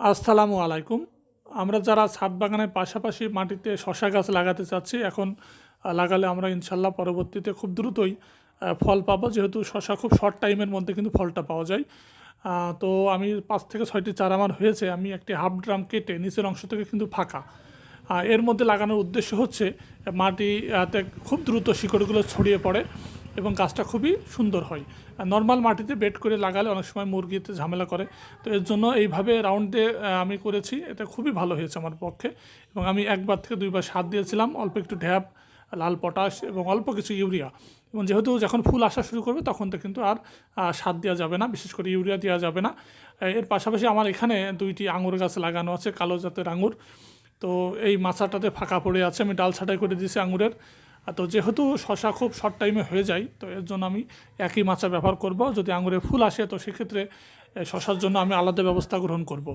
আসসালামু আলাইকুম। আমরা যারা ছাদ বাগানের পাশাপাশি মাটিতে শশা গাছ লাগাতে চাচ্ছি, এখন লাগালে আমরা ইনশাল্লাহ পরবর্তীতে খুব দ্রুতই ফল পাবো। যেহেতু শশা খুব শর্ট টাইমের মধ্যে কিন্তু ফলটা পাওয়া যায়। তো আমি পাঁচ থেকে ছয়টি চারা আমার হয়েছে। আমি একটি হাফ ড্রাম কেটে নিচের অংশ থেকে কিন্তু ফাঁকা। এর মধ্যে লাগানোর উদ্দেশ্য হচ্ছে মাটিতে খুব দ্রুত শিকড়গুলো ছড়িয়ে পড়ে। এবং গাছটা খুবই সুন্দর হয়। আর নর্মাল মাটিতে বেড করে লাগালে অনেক সময় মুরগিতে ঝামেলা করে। তো এর জন্য এইভাবে রাউন্ড দিয়ে আমি করেছি। এটা খুবই ভালো হয়েছে আমার পক্ষে। এবং আমি একবার থেকে দুইবার সার দিয়েছিলাম। অল্প একটু ঢ্যাপ, লাল পটাশ এবং অল্প কিছু ইউরিয়া। এবং যেহেতু যখন ফুল আসা শুরু করবে, তখন তো কিন্তু আর সার দেওয়া যাবে না। বিশেষ করে ইউরিয়া দেওয়া যাবে না। এর পাশাপাশি আমার এখানে দুইটি আঙুর গাছ লাগানো আছে, কালো জাতের আঙুর। তো এই মাচাটাতে ফাঁকা পড়ে আছে। আমি ডাল ছাঁটাই করে দিয়েছি আঙুরের। তো যেহেতু শশা খুব শর্ট টাইমে হয়ে যায়, তো এর জন্য আমি একই মাচা ব্যবহার করব। যদি আঙুরে ফুল আসে, তো সেক্ষেত্রে শশার জন্য আমি আলাদা ব্যবস্থা গ্রহণ করব।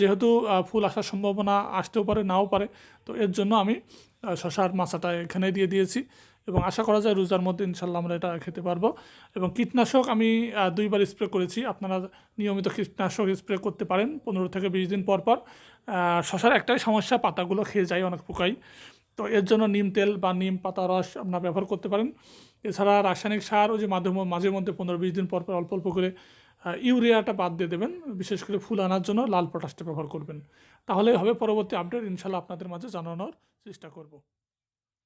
যেহেতু ফুল আসার সম্ভাবনা আসতেও পারে, নাও পারে, তো এর জন্য আমি শশার মাচাটা এখানে দিয়ে দিয়েছি। এবং আশা করা যায় রোজার মধ্যে ইনশাল্লাহ আমরা এটা খেতে পারব। এবং কীটনাশক আমি দুইবার স্প্রে করেছি। আপনারা নিয়মিত কীটনাশক স্প্রে করতে পারেন, পনেরো থেকে বিশ দিন পর পর। শশার একটাই সমস্যা, পাতাগুলো খেয়ে যায় অনেক পোকাই। তো এর জন্য নিম তেল বা নিম পাতা রস আপনারা ব্যবহার করতে পারেন। এছাড়া রাসায়নিক সার ও যে মাঝে ম- মাঝে মধ্যে পনেরো বিশ দিন পর পর অল্প অল্প করে ইউরিয়াটা বাদ দিয়ে দেবেন। বিশেষ করে ফুল আনার জন্য লাল পটাশটা ব্যবহার করবেন। তাহলে হবে পরবর্তী আপডেট ইনশাল্লাহ আপনাদের মাঝে জানানোর চেষ্টা করব।